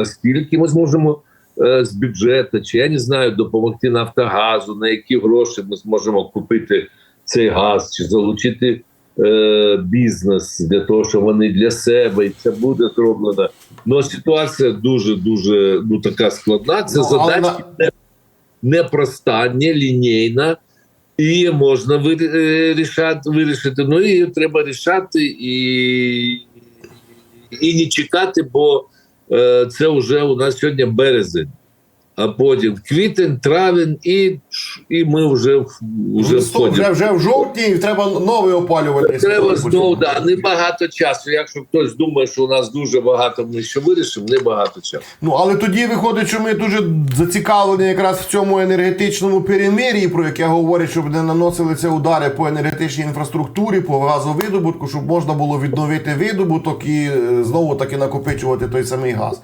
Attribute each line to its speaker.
Speaker 1: наскільки ми зможемо е, з бюджету, чи я не знаю, допомогти Нафтогазу, на які гроші ми зможемо купити цей газ, чи залучити е, бізнес для того, щоб вони для себе, і це буде зроблено. Ну ситуація дуже дуже ну така складна. Це
Speaker 2: Ну,
Speaker 1: задача не, непроста, не лінійна. І можна вирі- е, вирішити. Ну і треба рішати і, і не чекати, бо це вже у нас сьогодні березень, а потім квітень, травень, і, і ми вже, вже
Speaker 2: Вже,
Speaker 1: входимо.
Speaker 2: вже, вже в жовтні і треба новий опалювальний
Speaker 1: Треба знову да, небагато часу. Якщо хтось думає, що у нас дуже багато, ми ще вирішимо, небагато часу.
Speaker 2: Ну але тоді виходить, що ми дуже зацікавлені якраз в цьому енергетичному перемир'ї, про яке говорять, щоб не наносилися удари по енергетичній інфраструктурі, по газовидобутку, щоб можна було відновити видобуток і е, знову таки накопичувати той самий газ.